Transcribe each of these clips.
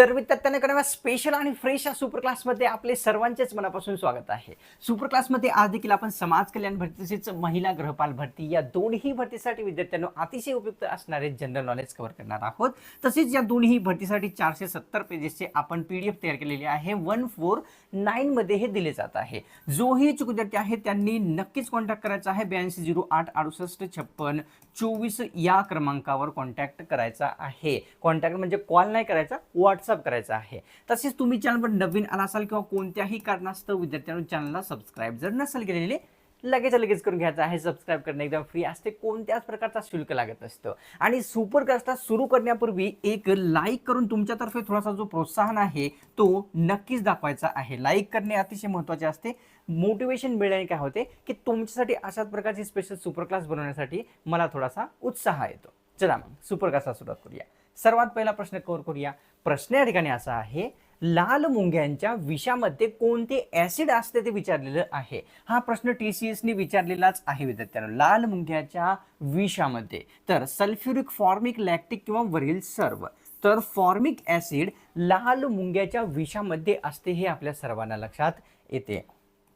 तर विद्यार्थ्यांना स्पेशल आणि फ्रेश या सुपर क्लासमध्ये आपले सर्वांचेच मनापासून स्वागत आहे. सुपर क्लासमध्ये आज देखील आपण समाज कल्याण भरती तसेच महिला गृहपाल भरती या दोन्ही भरतीसाठी विद्यार्थ्यांना अतिशय उपयुक्त असणारे जनरल नॉलेज कव्हर करणार आहोत. तसेच या दोन्ही भरतीसाठी चारशे सत्तर पेजेसचे आपण पी डी एफ तयार केलेले आहे. वन फोर नाईनमध्ये हे दिले जात आहे. जोही इच्छुक विद्यार्थी आहे त्यांनी नक्कीच कॉन्टॅक्ट करायचा आहे. ब्याऐंशी झिरो आठ अडुसष्ट छप्पन चोवीस या क्रमांकावर कॉन्टॅक्ट करायचा आहे. कॉन्टॅक्ट म्हणजे कॉल नाही करायचा व्हॉट्सअप करायचा आहे. तसेच तुम्ही चॅनलवर नवीन आला असाल किंवा कोणत्याही कारणास्तव विद्यार्थ्यांनी चॅनलला सबस्क्राईब जर नसेल केलेले लगेच लगेच करून घ्यायचं आहे. सबस्क्राईब करणं एकदम फ्री असते. कोणत्याच प्रकारचा शुल्क लागत असतं आणि सुपरकास्ट सुरू करण्यापूर्वी एक लाईक करून तुमच्यातर्फे थोडासा जो प्रोत्साहन आहे तो नक्कीच दाखवायचा आहे. लाईक करणे अतिशय महत्त्वाचे असते. मोटिवेशन मिळण्याने काय होते की तुमच्यासाठी अशाच प्रकारची स्पेशल सुपर क्लास बनवण्यासाठी मला थोडासा उत्साह येतो. चला मग सुपर सुरुवात करूया. सर्वात पहिला प्रश्न कव्हर करूया. प्रश्न या ठिकाणी असा आहे लाल मुंग्यांच्या विषामध्ये कोणते ऍसिड असते ते विचारलेलं आहे? हा प्रश्न टी सी एसने विचारलेलाच आहे विद्यार्थ्यांना लाल मुंग्याच्या विषामध्ये. तर सल्फ्युरिक फॉर्मिक लॅक्टिक किंवा वरील सर्व. तर फॉर्मिक ऍसिड लाल मुंग्याच्या विषामध्ये असते हे आपल्या सर्वांना लक्षात येते.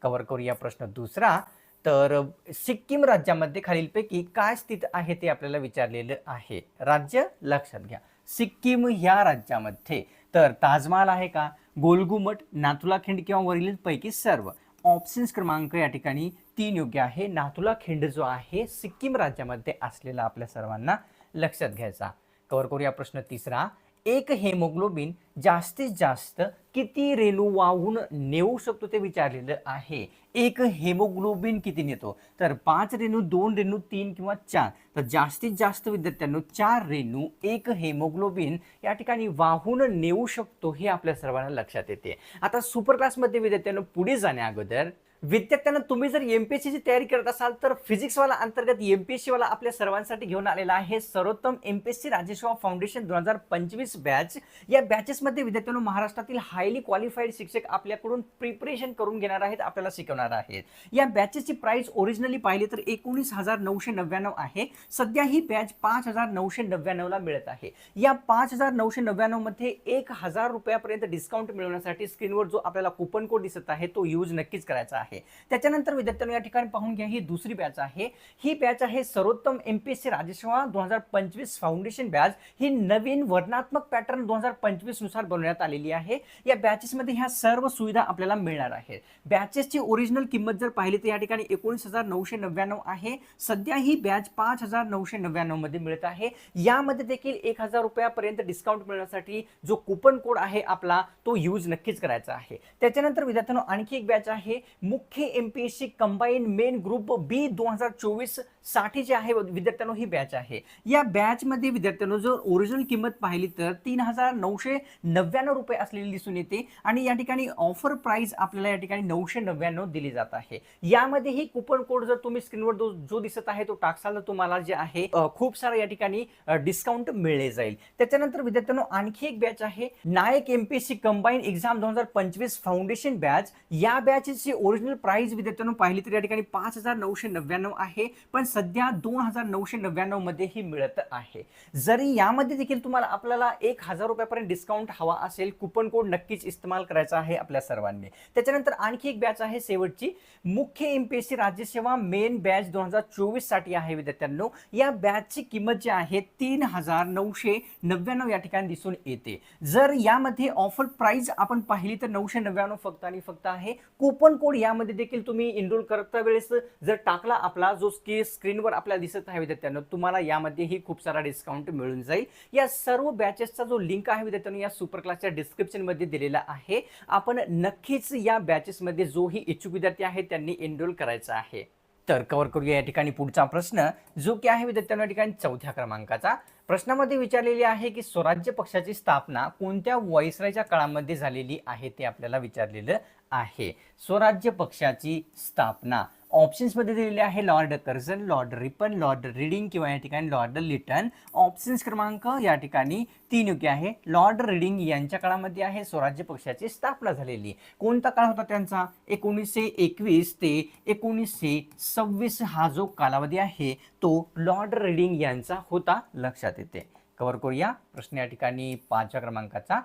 कव्हर करूया प्रश्न दुसरा. तर सिक्कीम राज्यामध्ये खालीलपैकी काय स्थित आहे ते आपल्याला विचारलेलं आहे? राज्य लक्षात घ्या. सिक्कीम ह्या राज्यामध्ये. तर ताजमहाल आहे का? गोलगुमट नाथुला खिंड किंवा वरील पैकी सर्व. ऑप्शन्स क्रमांक या ठिकाणी तीन योग्य आहे. नाथुला खिंड जो आहे सिक्कीम राज्यामध्ये असलेला आपल्या सर्वांना लक्षात घ्यायचा. कव्हर करूया प्रश्न तिसरा. एक हेमोग्लोबिन जास्तीत जास्त किती रेणू वाहून नेऊ शकतो ते विचारलेलं आहे. एक हेमोग्लोबिन किती नेतो? तर पाच रेणू दोन रेणू तीन किंवा चार. तर जास्तीत जास्त विद्यार्थ्यांनो चार रेणू एक हेमोग्लोबिन या ठिकाणी वाहून नेऊ शकतो हे आपल्या सर्वांना लक्षात येते. आता सुपर क्लासमध्ये विद्यार्थ्यांनो पुढे जाण्या अगोदर विद्यार्थ्यांना तुम्ही जर एम पी एस सीची तयारी करत असाल तर फिजिक्सवाला अंतर्गत एम पी एस सीवाला आपल्या सर्वांसाठी घेऊन आलेला आहे सर्वोत्तम एम पी एस सी राजेश्वा फाउंडेशन दोन हजार पंचवीस बॅच या बॅचेसमध्ये विद्यार्थ्यांना महाराष्ट्रातील हायली क्वालिफाईड शिक्षक आपल्याकडून प्रिपरेशन करून घेणार आहेत आपल्याला शिकवणार आहेत. या बॅचेसची प्राइस ओरिजिनली पाहिली तर एकोणीस हजार नऊशे नव्याण्णव आहे. सध्या ही बॅच पाच हजार नऊशे नव्याण्णवला मिळत आहे. या पाच हजार नऊशे नव्याण्णवमध्ये एक हजार रुपयापर्यंत डिस्काउंट मिळवण्यासाठी स्क्रीनवर जो आपल्याला कुपन कोड दिसत आहे तो यूज नक्कीच करायचा आहे. त्याच्यानंतर विद्यार्थ्यांनो या ठिकाणी पाहून घ्या ही दुसरी बॅच आहे. ही बॅच आहे सर्वोत्तम एम पी एस सी राजसेवा दोन हजार पंचवीस फाउंडेशन बॅच ही नवीन वर्णात्मक पॅटर्न दोन हजार पंचवीसनुसार बनवण्यात आलेली आहे. या बॅचेसमध्ये ह्या सर्व सुविधा आपल्याला मिळणार आहेत. बॅचेसची ओरिजिनल किंमत जर पाहिली तर या ठिकाणी एकोणीस हजार नऊशे नव्याण्णव आहे. सध्या ही बॅच पाच हजार नऊशे नव्याण्णवमध्ये मिळत आहे. यामध्ये देखील एक हजार रुपयापर्यंत डिस्काउंट मिळण्यासाठी जो कुपन कोड आहे आपला तो यूज नक्कीच करायचा आहे. त्याच्यानंतर विद्यार्थ्यांनो आणखी एक बॅच आहे. मुख्य मुख्य MPSC combine combine main group B दोन हजार चोवीस साठी जे आहे विद्यार्थ्यांनो ही बॅच आहे. या बॅचमध्ये विद्यार्थ्यांनो जर ओरिजिनल किंमत पाहिली तर तीन हजार नऊशे नव्याण्णव रुपये असलेली दिसून येते आणि या ठिकाणी ऑफर प्राइस आपल्याला या ठिकाणी नऊशे नव्याण्णव दिली जात आहे. यामध्ये ही कुपन कोड जर तुम्ही स्क्रीनवर जो जो दिसत आहे तो टाकसाल तर तुम्हाला जे आहे खूप सारा या ठिकाणी डिस्काउंट मिळले जाईल. त्याच्यानंतर विद्यार्थ्यांनो आणखी एक बॅच आहे नायक एमपीएससी कंबाईन एक्झाम दोन हजार पंचवीस फाउंडेशन बॅच या बॅचची ओरिजिनल प्राइस विद्यार्थ्यांनो पाहिली तर या ठिकाणी पाच हजार नऊशे नव्याण्णव आहे. पण सध्या दोन हजार नऊशे नव्याण्णवमध्ये ही मिळत आहे. जरी यामध्ये देखील तुम्हाला आपल्याला एक हजार रुपयापर्यंत डिस्काउंट हवा असेल कुपन कोड नक्कीच इस्तेमाल करायचा आहे आपल्या सर्वांनी. त्याच्यानंतर आणखी एक बॅच आहे शेवटची. मुख्य एम पी एस सी राज्यसेवा मेन बॅच दोन हजार चोवीससाठी आहे विद्यार्थ्यांनो. या बॅचची किंमत जी आहे तीन हजार नऊशे नव्याण्णव या ठिकाणी दिसून येते. जर यामध्ये ऑफर प्राइस आपण पाहिली तर नऊशे नव्याण्णव फक्त आणि फक्त आहे. कुपन कोड यामध्ये देखील तुम्ही इनरोल करता वेळेस जर टाकला आपला जो स्केस स्क्रीनवर आपल्याला दिसत आहे विद्यार्थ्यांनो. तुम्हाला यामध्येही खूप सारा डिस्काउंट मिळून जाईल. या सर्व बॅचेसचा जो लिंक आहे विद्यार्थ्यांनो या सुपर क्लासच्या डिस्क्रिप्शनमध्ये दिलेला आहे. आपण नक्कीच या बॅचेसमध्ये जोही इच्छुक विद्यार्थी आहे त्यांनी एनरोल करायचा आहे. तर कव्हर करूया या ठिकाणी पुढचा प्रश्न. जो की आहे विद्यार्थ्यांनो या ठिकाणी चौथ्या क्रमांकाचा. प्रश्नामध्ये विचारलेली आहे की स्वराज्य पक्षाची स्थापना कोणत्या वॉइसरायच्या काळामध्ये झालेली आहे ते आपल्याला विचारलेलं आहे. स्वराज्य पक्षाची स्थापना. ऑप्शन्समध्ये दिलेले आहे Lord Curzon Lord Ripon Lord Reading किंवा या ठिकाणी लॉर्ड लिटन ऑप्शन्स क्रमांक या ठिकाणी तीन योग्य आहे. लॉर्ड रिडिंग यांच्या काळामध्ये आहे स्वराज्य पक्षाची स्थापना झालेली. कोणता काळ होता त्यांचा? एकोणीसशे एकवीस ते एकोणीसशे सव्वीस हा जो कालावधी आहे तो लॉर्ड रिडिंग यांचा होता. लक्षात येते. कव्हर करूया. प्रश्न या ठिकाणी पाचव्या क्रमांकाचा.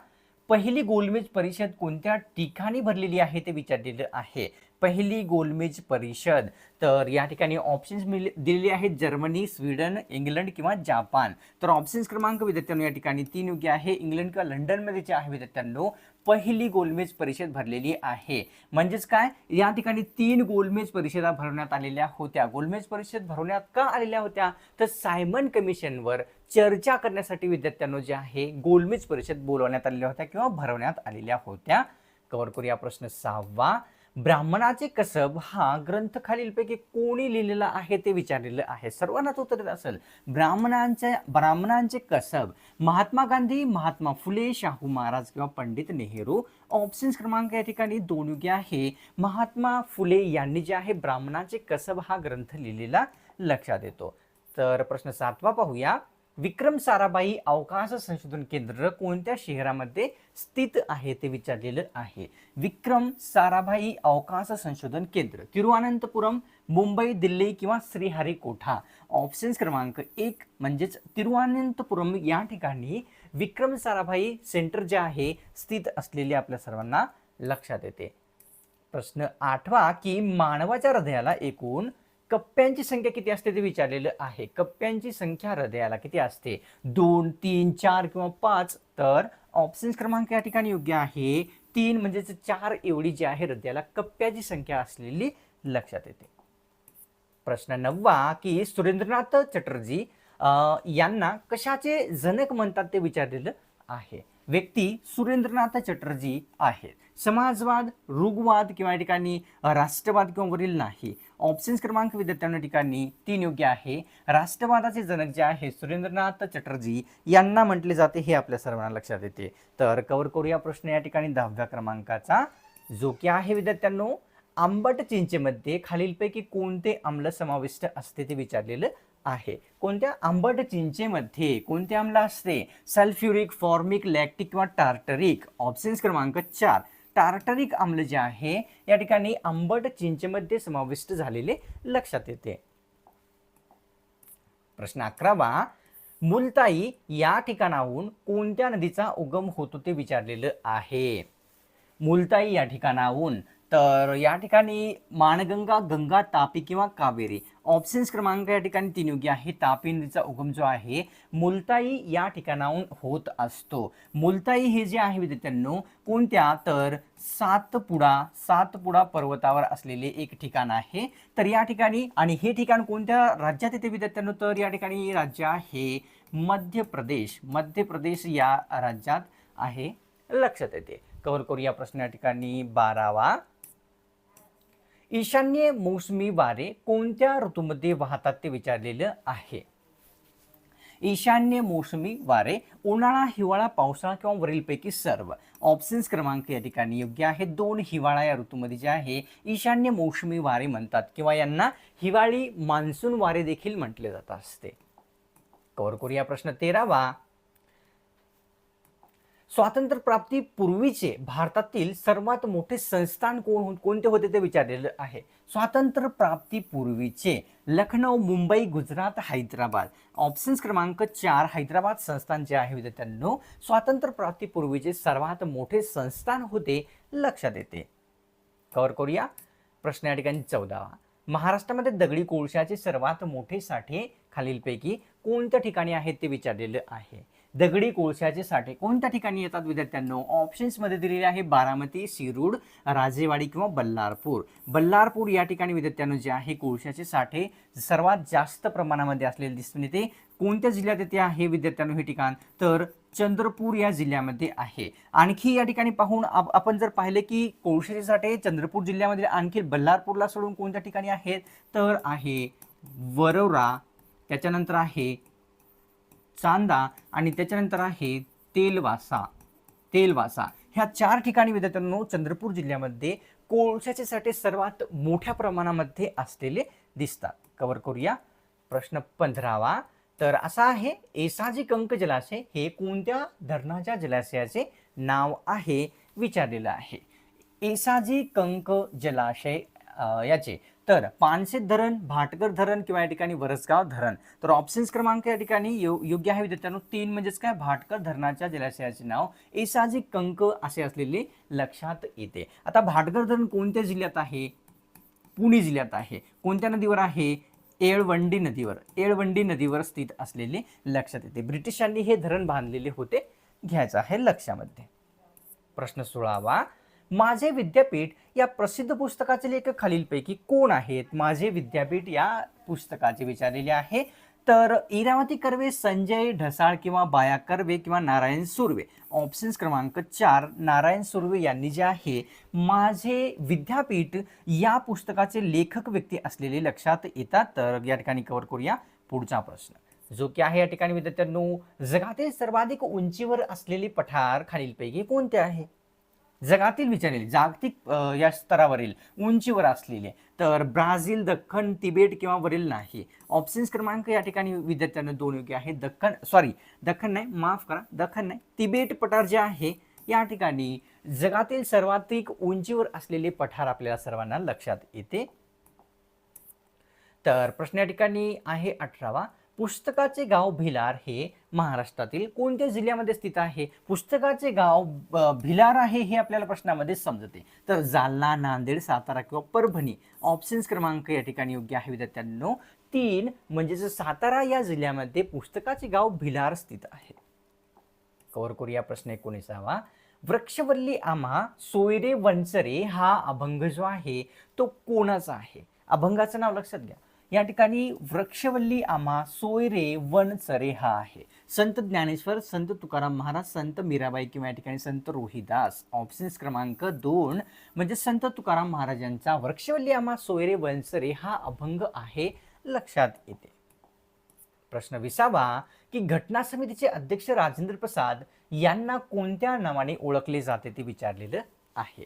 पहिली गोलमेज परिषद कोणत्या ठिकाणी भरलेली आहे ते विचारलेलं आहे? पहिली गोलमेज परिषद. तर या ठिकाणी ऑप्शन्स मिळ दिलेले आहेत जर्मनी स्वीडन इंग्लंड किंवा जापान. तर ऑप्शन्स क्रमांक विद्यार्थ्यांनो या ठिकाणी तीन योग्य आहे. इंग्लंड किंवा लंडनमध्ये जे आहे विद्यार्थ्यांनो पहिली गोलमेज परिषद भरलेली आहे. म्हणजेच काय? या ठिकाणी तीन गोलमेज परिषदा भरवण्यात आलेल्या होत्या. गोलमेज परिषद भरवण्यात का आलेल्या होत्या? तर सायमन कमिशनवर चर्चा करण्यासाठी विद्यार्थ्यांनो जे आहे गोलमेज परिषद बोलवण्यात आलेल्या होत्या किंवा भरवण्यात आलेल्या होत्या. कव्हर करूया प्रश्न सहावा. ब्राह्मणाचे कसब हा ग्रंथ खालीलपैकी कोणी लिहिलेला आहे ते विचारलेलं आहे. सर्वांनाच उत्तर असेल. ब्राह्मणांच्या ब्राह्मणांचे कसब महात्मा गांधी महात्मा फुले शाहू महाराज किंवा पंडित नेहरू. ऑप्शन्स क्रमांक या ठिकाणी दोन योग्य आहे. महात्मा फुले यांनी जे आहे ब्राह्मणाचे कसब हा ग्रंथ लिहिलेला लक्षात येतो. तर प्रश्न सातवा पाहूया. विक्रम साराभाई अवकाश संशोधन केंद्र कोणत्या शहरामध्ये स्थित आहे ते विचारलेलं आहे. विक्रम साराभाई अवकाश संशोधन केंद्र तिरुवनंतपुरम मुंबई दिल्ली किंवा श्रीहरिकोठा? ऑप्शन्स क्रमांक एक म्हणजेच तिरुवनंतपुरम या ठिकाणी विक्रम साराभाई सेंटर जे आहे स्थित असलेले आपल्या सर्वांना लक्षात येते. प्रश्न आठवा की मानवाच्या हृदयाला एकूण कप्प्यांची संख्या किती असते ते विचारलेलं आहे. कप्प्यांची संख्या हृदयाला किती असते? दोन तीन चार किंवा पाच. तर ऑप्शन्स क्रमांक या ठिकाणी योग्य आहे. तीन म्हणजेच चार एवढी जी आहे हृदयाला कप्प्याची संख्या असलेली लक्षात येते. प्रश्न नववा की सुरेंद्रनाथ चटर्जी यांना कशाचे जनक म्हणतात ते विचारलेलं आहे. व्यक्ती सुरेंद्रनाथ चटर्जी आहेत. समाजवाद रुगवाद किंवा या ठिकाणी राष्ट्रवाद किंवा वरील नाही. ऑप्शन्स क्रमांक विद्यार्थ्यांना ठिकाणी तीन योग्य आहे. राष्ट्रवादाचे जनक जे आहे सुरेंद्रनाथ चटर्जी यांना म्हटले जाते हे आपल्या सर्वांना लक्षात येते. तर कवर करूया प्रश्न या ठिकाणी दहाव्या क्रमांकाचा. जो की आहे विद्यार्थ्यांनो आंबट चिंचेमध्ये खालीलपैकी कोणते आम्ल समाविष्ट असते ते विचारलेलं आहे. कोणत्या आंबट चिंचेमध्ये कोणते आम्ल असते? सल्फ्युरिक फॉर्मिक लॅक्टिक किंवा टार्टरिक. ऑप्शन्स क्रमांक चार. टार्टरिक आम्ल जे आहे या ठिकाणी आंबट चिंचेमध्ये समाविष्ट झालेले लक्षात येते. प्रश्न अकरावा. मुलताई या ठिकाणाहून कोणत्या नदीचा उगम होतो ते विचारलेलं आहे. मुलताई या ठिकाणाहून तर या ठिकाणी माणगंगा गंगा तापी किंवा कावेरी ऑप्शन्स क्रमांक या ठिकाणी तीन योग्य आहे तापी नदीचा उगम जो आहे मुलताई या ठिकाणाहून होत असतो. मुलताई हे जे आहे विद्यार्थ्यांनो कोणत्या? तर सातपुडा सातपुडा पर्वतावर असलेले एक ठिकाण आहे. तर या ठिकाणी आणि हे ठिकाण कोणत्या राज्यात येते विद्यार्थ्यांनो? तर या ठिकाणी राज्य आहे मध्य प्रदेश. मध्य प्रदेश या राज्यात आहे लक्षात येते. कव्हर करूया प्रश्न या ठिकाणी बारावा. ईशान्य मोसमी वारे कोणत्या ऋतूमध्ये वाहतात ते विचारलेलं आहे? ईशान्य मोसमी वारे उन्हाळा हिवाळा पावसाळा किंवा वरीलपैकी सर्व. ऑप्शन्स क्रमांक या ठिकाणी योग्य आहे दोन हिवाळा या ऋतूमध्ये जे आहे ईशान्य मोसमी वारे म्हणतात किंवा यांना हिवाळी मान्सून वारे देखील म्हटले जात असते. कवर करूया प्रश्न तेरावा. स्वातंत्र्य प्राप्ती पूर्वीचे भारतातील सर्वात मोठे संस्थान कोण कोणते होते ते विचारलेलं आहे. स्वातंत्र्य प्राप्ती पूर्वीचे लखनौ मुंबई गुजरात हैदराबाद. ऑप्शन्स क्रमांक चार हैदराबाद संस्थान जे आहे विद्यार्थ्यांनो स्वातंत्र्य प्राप्ती सर्वात मोठे संस्थान होते लक्षात येते. कव्हर करूया. प्रश्न या ठिकाणी चौदावा. महाराष्ट्रामध्ये दगडी कोळशाचे सर्वात मोठे साठे खालीलपैकी कोणत्या ठिकाणी आहेत ते विचारलेलं आहे. दगडी कोळशाचे साठे. कोणत्या ठिकाणी येतात विद्यार्थ्यांनो? ऑप्शन्समध्ये दिलेले आहे बारामती शिरूड राजेवाडी किंवा बल्लारपूर. बल्लारपूर या ठिकाणी विद्यार्थ्यांनो जे आहे कोळशाचे साठे सर्वात जास्त प्रमाणामध्ये असलेले दिसून येते. कोणत्या जिल्ह्यात येते आहे विद्यार्थ्यांनो हे ठिकाण? तर चंद्रपूर या जिल्ह्यामध्ये आहे. आणखी या ठिकाणी पाहून आप- आपण जर पाहिले की कोळशाचे साठे चंद्रपूर जिल्ह्यामध्ये आणखी बल्लारपूरला सोडून कोणत्या ठिकाणी आहेत? तर आहे वरोरा त्याच्यानंतर आहे चांदा आणि त्याच्यानंतर आहे तेलवासा. तेलवासा. ह्या चार ठिकाणी विद्यार्थ्यांनो चंद्रपूर जिल्ह्यामध्ये कोळशाचे साठे सर्वात मोठ्या प्रमाणामध्ये असलेले दिसतात. कवर करूया. प्रश्न पंधरावा. तर असा आहे एसाजी कंक जलाशय हे कोणत्या धरणाच्या जलाशयाचे नाव आहे? विचारलेलं आहे. एसाजी कंक जलाशय याचे. तर पानशेत धरण भाटकर धरण किंवा या ठिकाणी वरसगाव धरण. तर ऑप्शन्स क्रमांक या ठिकाणी योग्य आहे विद्यार्थ्यांनो. तीन म्हणजेच काय? भाटकर धरणाच्या जलाशयाचे नाव एसाजी कंक असे असलेले लक्षात येते. आता भाटकर धरण कोणत्या जिल्ह्यात आहे? पुणे जिल्ह्यात आहे. कोणत्या नदीवर आहे? येळवंडी नदीवर. येळवंडी नदीवर स्थित असलेले लक्षात येते. ब्रिटिशांनी हे धरण बांधलेले होते. घ्यायचं आहे लक्षामध्ये. प्रश्न सोळावा. माझे विद्यापीठ या प्रसिद्ध पुस्तकाचे लेखक खालीलपैकी कोण आहेत? माझे विद्यापीठ या पुस्तकाचे विचारलेले आहे. तर इरावती कर्वे संजय ढसाळ किंवा बाया कर्वे किंवा नारायण सुर्वे. ऑप्शन्स क्रमांक चार नारायण सुर्वे यांनी जे आहे माझे विद्यापीठ या पुस्तकाचे लेखक व्यक्ती असलेले लक्षात येतात. तर या ठिकाणी कव्हर करूया पुढचा प्रश्न. जो की आहे या ठिकाणी विद्यार्थ्यांनो जगातील सर्वाधिक उंचीवर असलेले पठार खालीलपैकी कोणते आहे? जगातील विचारेल जागतिक या स्तरावरील उंचीवर असलेले तर ब्राझील दख्खन तिबेट किंवा वरील नाही. ऑप्शन्स क्रमांक या ठिकाणी विद्यार्थ्यांना दोन योग्य आहे दख्खन सॉरी दख्खन नाही माफ करा दख्खन नाही. तिबेट पठार जे आहे या ठिकाणी जगातील सर्वाधिक उंचीवर असलेले पठार आपल्याला सर्वांना लक्षात येते. तर प्रश्न या ठिकाणी आहे अठरावा. पुस्तकाचे गाव भिलार हे महाराष्ट्रातील कोणत्या जिल्ह्यामध्ये स्थित आहे? पुस्तकाचे गाव भिलार आहे हे आपल्याला प्रश्नामध्ये समजते. तर जालना नांदेड सातारा किंवा परभणी ऑप्शन्स क्रमांक या ठिकाणी योग्य आहे विद्यार्थ्यांनो. तीन म्हणजेच सातारा या जिल्ह्यामध्ये पुस्तकाचे गाव भिलार स्थित आहे. कवर करूया प्रश्न एकोणीसावा. वृक्षवल्ली आमा सोयरे वंचरे हा अभंग जो आहे तो कोणाचा आहे? अभंगाचं नाव लक्षात घ्या. या ठिकाणी वृक्षवल्ली आम्हा सोयरे वनचरे हा आहे. संत ज्ञानेश्वर संत तुकाराम महाराज संत मीराबाई किंवा या ठिकाणी संत रोहिदास ऑप्शन्स क्रमांक दोन म्हणजे संत तुकाराम महाराजांचा वृक्षवल्ली आम्हा सोयरे वनचरे हा अभंग आहे लक्षात येते. प्रश्न विसावा की घटना समितीचे अध्यक्ष राजेंद्र प्रसाद यांना कोणत्या नावाने ओळखले जाते ते विचारलेलं आहे.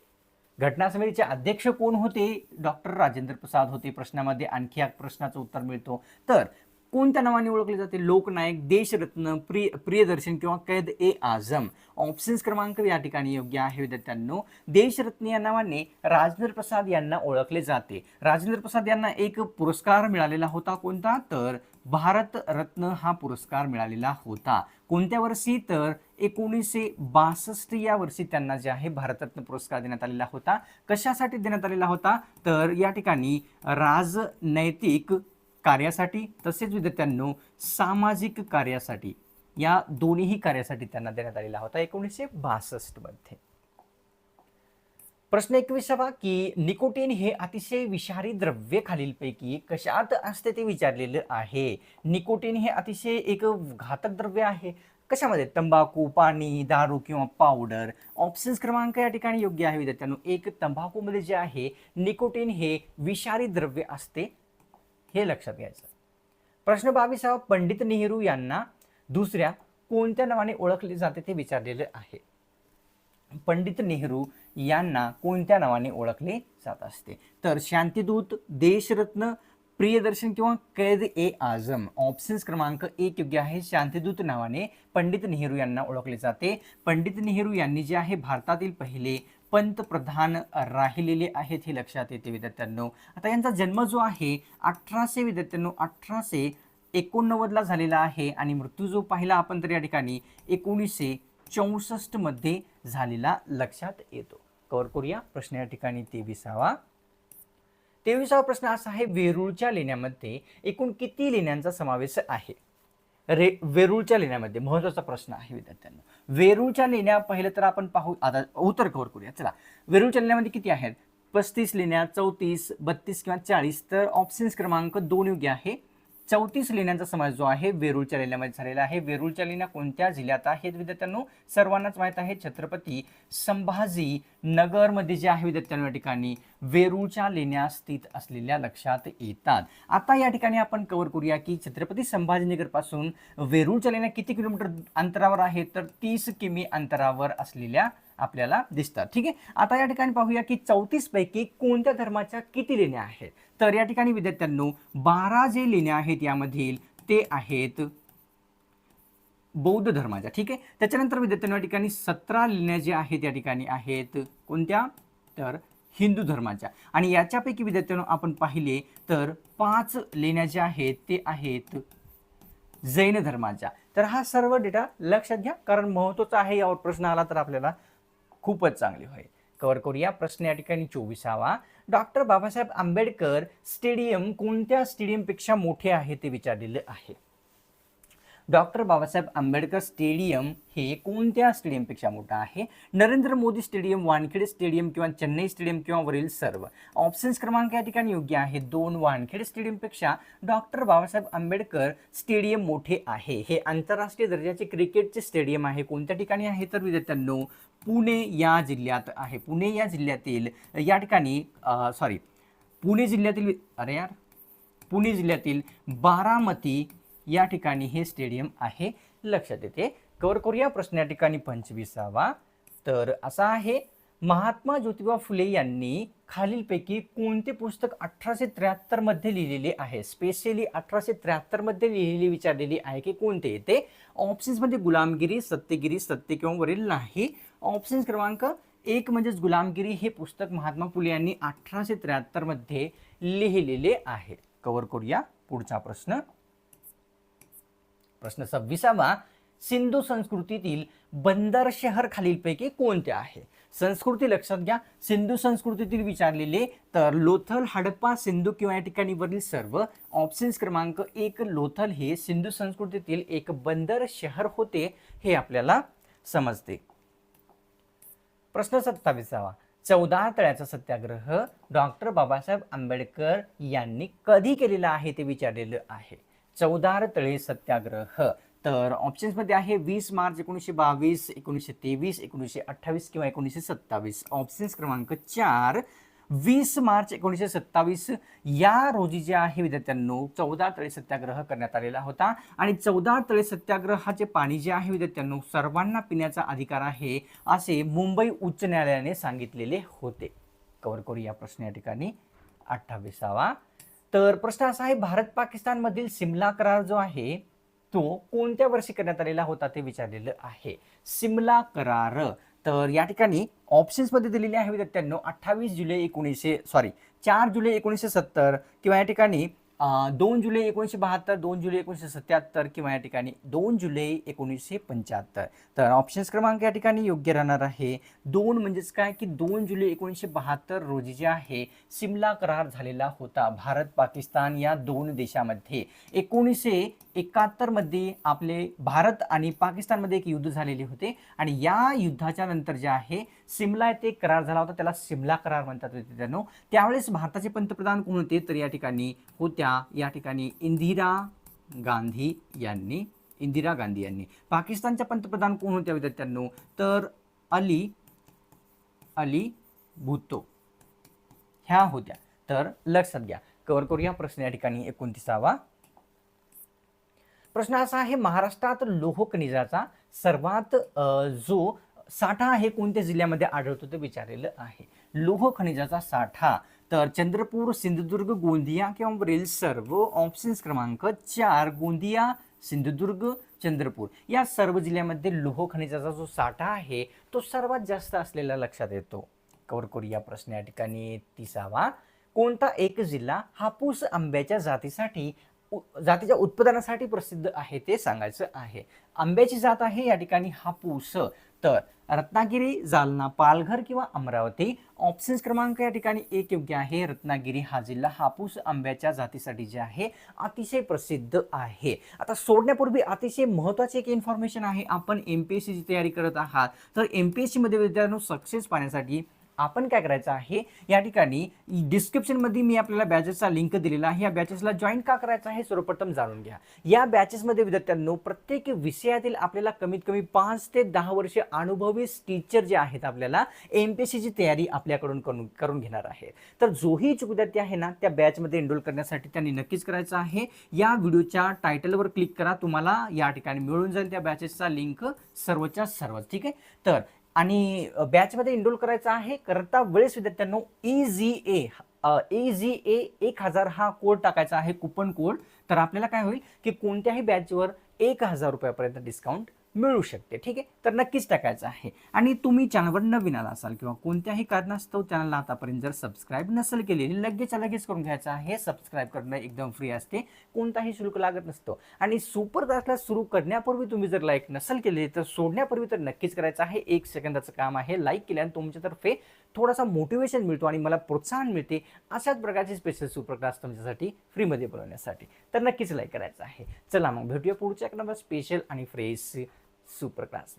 घटना समितीचे अध्यक्ष कोण होते? डॉक्टर राजेंद्र प्रसाद होते प्रश्नामध्ये. आणखी एक प्रश्नाचं उत्तर मिळतो. तर कोणत्या नावाने ओळखले जाते? लोकनायक देशरत्न प्रिय प्रियदर्शन किंवा कैद ए आझम ऑप्शन्स क्रमांक या ठिकाणी योग्य आहे विद्यार्थ्यांनो. देशरत्न या नावाने राजेंद्र प्रसाद यांना ओळखले जाते. राजेंद्र प्रसाद यांना एक पुरस्कार मिळालेला होता कोणता? तर भारतरत्न हा पुरस्कार मिळालेला होता. कोणत्या वर्षी? तर एकोणीसशे बासष्ट या वर्षी त्यांना जे आहे भारतरत्न पुरस्कार देण्यात आलेला होता. कशासाठी देण्यात आलेला होता? तर या ठिकाणी राजनैतिक कार्यासाठी तसेच विद्यार्थ्यांनो सामाजिक कार्यासाठी या दोन्हीही कार्यासाठी त्यांना देण्यात आलेला होता एकोणीसशे बासष्टमध्ये. प्रश्न एकविसावा की निकोटीन हे अतिशय विषारी द्रव्य खालीलपैकी कशात असते ते विचारलेलं आहे. निकोटीन हे अतिशय एक घातक द्रव्य आहे. कशामध्ये? तंबाखू पाणी दारू किंवा पावडर ऑप्शन्स क्रमांक या ठिकाणी योग्य आहे विद्यार्थ्यांनो. एक तंबाखूमध्ये जे आहे निकोटीन हे विषारी द्रव्य असते हे लक्षात घ्यायचं. प्रश्न बावीसावा पंडित नेहरू यांना दुसऱ्या कोणत्या नावाने ओळखले जाते ते विचारलेले आहे. पंडित नेहरू यांना कोणत्या नावाने ओळखले जात असते? तर शांतिदूत देशरत्न प्रियदर्शन किंवा कैद ए आझम ऑप्शन्स क्रमांक एक योग्य आहे. शांतिदूत नावाने पंडित नेहरू यांना ओळखले जाते. पंडित नेहरू यांनी जे आहे भारतातील पहिले पंतप्रधान राहिलेले आहेत हे लक्षात येते विद्यार्थ्यांनो. आता यांचा जन्म जो आहे अठराशे विद्यार्थ्यांनो अठराशे एकोणनव्वदला झालेला आहे आणि मृत्यू जो पाहिला आपण तर या ठिकाणी एकोणीसशे चौसष्टमध्ये झालेला लक्षात येतो. कवर करूया. प्रश्न या ठिकाणी तेविसावा. तेवीसावा प्रश्न असा आहे वेरूळच्या लेण्यामध्ये एकूण किती लेण्यांचा समावेश आहे? रे वेरूळच्या लेण्यामध्ये महत्त्वाचा प्रश्न आहे विद्यार्थ्यांना. वेरूळच्या लेण्या पहिलं तर आपण पाहू आता उत्तर कव्हर करूया. चला. वेरूळच्या लेण्यामध्ये किती आहेत? पस्तीस लेण्या चौतीस बत्तीस किंवा चाळीस. तर ऑप्शन्स क्रमांक दोन योग्य आहे. चौतीस लेण्यांचा समावेश जो आहे वेरूळच्या लेण्यामध्ये झालेला आहे. वेरूळच्या लेण्या कोणत्या जिल्ह्यात आहेत? विद्यार्थ्यांनो सर्वांनाच माहीत आहे. छत्रपती संभाजी नगरमध्ये जे आहे विद्यार्थ्यांनो या ठिकाणी वेरूळच्या लेण्या स्थित असलेल्या लक्षात येतात. आता या ठिकाणी आपण कव्हर करूया की छत्रपती संभाजीनगरपासून वेरूळच्या लेण्या किती किलोमीटर अंतरावर आहेत? तर तीस किमी अंतरावर असलेल्या आपल्याला दिसतात. ठीक आहे? आता या ठिकाणी पाहूया की चौतीसपैकी कोणत्या धर्माच्या किती लेण्या आहेत? तर या ठिकाणी विद्यार्थ्यांनो बारा जे लेण्या आहेत यामधील ते आहेत बौद्ध धर्माच्या. ठीक आहे? त्याच्यानंतर विद्यार्थ्यांनो या ठिकाणी सतरा लेण्या ज्या आहेत या ठिकाणी आहेत कोणत्या? तर हिंदू धर्माच्या. आणि याच्यापैकी विद्यार्थ्यांनो आपण पाहिले तर पाच लेण्या ज्या आहेत ते आहेत जैन धर्माच्या. तर हा सर्व डेटा लक्षात घ्या कारण महत्त्वाचा आहे यावर प्रश्न आला तर आपल्याला खूपच चांगली होईल. कव्हर करूया प्रश्न या ठिकाणी चोवीसावा. डॉक्टर बाबासाहेब आंबेडकर स्टेडियम कोणत्या स्टेडियमपेक्षा मोठे आहे ते विचारलेलं आहे? डॉक्टर बाबासाहेब आंबेडकर स्टेडियम हे कोणत्या स्टेडियमपेक्षा मोठं आहे? नरेंद्र मोदी स्टेडियम वानखेडे स्टेडियम किंवा चेन्नई स्टेडियम किंवा वरील सर्व? ऑप्शन्स क्रमांक या ठिकाणी योग्य आहे. दोन वानखेडे स्टेडियमपेक्षा डॉक्टर बाबासाहेब आंबेडकर स्टेडियम मोठे आहे. हे आंतरराष्ट्रीय दर्जाचे क्रिकेटचे स्टेडियम आहे. कोणत्या ठिकाणी आहे तर विद्यार्थ्यांनो पुणे या जिल्ह्यात आहे. पुणे या जिल्ह्यातील या ठिकाणी सॉरी पुणे जिल्ह्यातील अरे यार पुणे जिल्ह्यातील बारामती या ठिकाणी हे स्टेडियम आहे लक्षात येते. कवर करूया प्रश्न या ठिकाणी पंचवीसावा. तर असा आहे महात्मा ज्योतिबा फुले यांनी खालीलपैकी कोणते पुस्तक अठराशे त्र्याहत्तरमध्ये लिहिलेले आहे? स्पेशली अठराशे त्र्याहत्तरमध्ये लिहिलेली विचारलेली आहे की कोणते? येते. ऑप्शन्समध्ये गुलामगिरी सत्यगिरी सत्य किंवा वरील नाही. ऑप्शन्स क्रमांक एक म्हणजेच गुलामगिरी हे पुस्तक महात्मा फुले यांनी अठराशे त्र्याहत्तरमध्ये लिहिलेले आहे. कव्हर करूया पुढचा प्रश्न. प्रश्न सव्वीसावा सिंधू संस्कृतीतील बंदर शहर खालीलपैकी कोणते आहे? संस्कृती लक्षात घ्या. सिंधू संस्कृतीतील विचारलेले तर लोथल हडप्पा सिंधू किंवा या ठिकाणी वरील सर्व ऑप्शन्स क्रमांक एक लोथल हे सिंधू संस्कृतीतील एक बंदर शहर होते हे आपल्याला समजते. प्रश्न सत्तावीसावा. चौदा तळ्याचा सत्याग्रह डॉक्टर बाबासाहेब आंबेडकर यांनी कधी केलेला आहे ते विचारलेलं आहे. चौदार तळे सत्याग्रह. तर ऑप्शन्समध्ये आहे वीस मार्च एकोणीसशे बावीस एकोणीसशे तेवीस एकोणीसशे अठ्ठावीस किंवा एकोणीसशे सत्तावीस. ऑप्शन्स क्रमांक चार वीस मार्च एकोणीसशे सत्तावीस. या रोजी जे आहे विद्यार्थ्यांनो चौदा तळे सत्याग्रह करण्यात आलेला होता. आणि चौदा तळे सत्याग्रहाचे पाणी जे आहे विद्यार्थ्यांनो सर्वांना पिण्याचा अधिकार आहे असे मुंबई उच्च न्यायालयाने सांगितलेले होते. कवर करू या प्रश्न या ठिकाणी. अठ्ठावीसावा. तर प्रश्न असा आहे भारत पाकिस्तानमधील सिमला करार जो आहे तो कोणत्या वर्षी करण्यात आलेला होता ते विचारलेलं आहे. सिमला करार. तर या ठिकाणी ऑप्शन्समध्ये दिलेले आहे विद्यार्थ्यांनो अठ्ठावीस जुलै एकोणीसशे सॉरी चार जुलै एकोणीसशे सत्तर किंवा या ठिकाणी दोन जुलै एकोणीसशे बहात्तर दोन जुलै एकोणीसशे सत्याहत्तर किंवा या ठिकाणी दोन जुलै एकोणीसशे पंच्याहत्तर. तर ऑप्शन्स क्रमांक या ठिकाणी योग्य राहणार आहे. दोन म्हणजेच काय? की दोन जुलै एकोणीसशे बहात्तर रोजी जे आहे सिमला करार झालेला होता. भारत पाकिस्तान या दोन देशामध्ये. एकोणीसशे एकाहत्तरमध्ये आपले भारत आणि पाकिस्तानमध्ये एक युद्ध झालेले होते. आणि या युद्धाच्या नंतर जे आहे सिमला येथे एक करार झाला होता. त्याला सिमला करार म्हणतात मित्रांनो त्यावेळेस भारताचे पंतप्रधान कोण होते? तर या ठिकाणी होत्या या ठिकाणी इंदिरा गांधी यांनी इंदिरा गांधी यांनी. पाकिस्तानच्या पंतप्रधान कोण होत्या विद्यार्थ्यांनो? तर अली अली भुत्तो ह्या होत्या. तर लक्षात घ्या. कव्हर करूया प्रश्न या ठिकाणी एकोणतीसावा. प्रश्न असा आहे महाराष्ट्रात लोह खनिजाचा सर्वात जो साठा आहे कोणत्या जिल्ह्यामध्ये आढळतो ते विचारलेलं आहे. लोह खनिजाचा साठा तर चंद्रपूर सिंधुदुर्ग गोंदिया किंवा वरील सर्व ऑप्शन्स क्रमांक चार गोंदिया सिंधुदुर्ग चंद्रपूर. या सर्व जिल्ह्यामध्ये लोह खनिजाचा जो साठा आहे तो सर्वात जास्त असलेला लक्षात येतो. कवर करूया प्रश्न. या ठिकाणी तिसावा. कोणता एक जिल्हा हापूस आंब्याच्या जातीसाठी उ- जातीच्या उत्पादनासाठी प्रसिद्ध आहे ते सांगायचं आहे. आंब्याची जात आहे या ठिकाणी हापूस. तर रत्नागिरी जालना पालघर किंवा अमरावती. ऑप्शन्स क्रमांक या ठिकाणी एक योग्य आहे. रत्नागिरी हा जिल्हा हापूस आंब्याच्या जातीसाठी जे आहे अतिशय प्रसिद्ध आहे. आता सोडण्यापूर्वी अतिशय महत्त्वाची एक इन्फॉर्मेशन आहे. आपण एम पी एस सीची तयारी करत आहात. तर एम पी एस सीमध्ये विद्यार्थ्यांनो सक्सेस पाहण्यासाठी आपण काय करायचं आहे? या ठिकाणी डिस्क्रिप्शनमध्ये मी आपल्याला बॅचेसचा लिंक दिलेला आहे. या बॅचेसला जॉईन का करायचं आहे? सर्वप्रथम जाणून घ्या. या बॅचेसमध्ये विद्यार्थ्यांनो प्रत्येक विषयातील आपल्याला कमीत कमी पाच ते दहा वर्षे अनुभवी टीचर जे आहेत आपल्याला एम पी एस सीची तयारी आपल्याकडून करून करून घेणार आहे. तर जोही इच्छुक विद्यार्थी आहे ना त्या बॅचमध्ये एनरोल करण्यासाठी त्यांनी नक्कीच करायचं आहे. या व्हिडिओच्या टायटलवर क्लिक करा. तुम्हाला या ठिकाणी मिळून जाईल त्या बॅचेसचा लिंक सर्वच्या सर्व ठीक आहे? तर आणि बॅचमध्ये एनरोल करायचं आहे. करता वेळेस विद्यार्थ्यांनो ई जी ए ए जी ए एक हजार हा कोड टाकायचा आहे कुपन कोड तर आपल्याला काय होईल की कोणत्याही बॅचवर एक हजार रुपयापर्यंत डिस्काउंट मिळू शकते ठीक आहे? तर नक्कीच टाकायचं आहे. आणि तुम्ही चॅनलवर नवीन आला असाल किंवा कोणत्याही कारणास्तव चॅनलला आतापर्यंत जर सबस्क्राईब नसेल केलेली लगेच लगेच करून घ्यायचं आहे. सबस्क्राईब करणं एकदम फ्री असते. कोणताही शुल्क लागत नसतो. आणि सुपर क्लासला सुरू करण्यापूर्वी तुम्ही जर लाईक नसेल केले तर सोडण्यापूर्वी तर नक्कीच करायचं आहे. एक सेकंदाचं काम आहे. लाईक केल्याने तुमच्यातर्फे थोडासा मोटिवेशन मिळतो आणि मला प्रोत्साहन मिळते अशाच प्रकारचे स्पेशल सुपर क्लास तुमच्यासाठी फ्रीमध्ये बनवण्यासाठी तर नक्कीच लाईक करायचं आहे. चला मग भेटूया पुढच्या एक नंबर स्पेशल आणि फ्रेश सुपर क्लास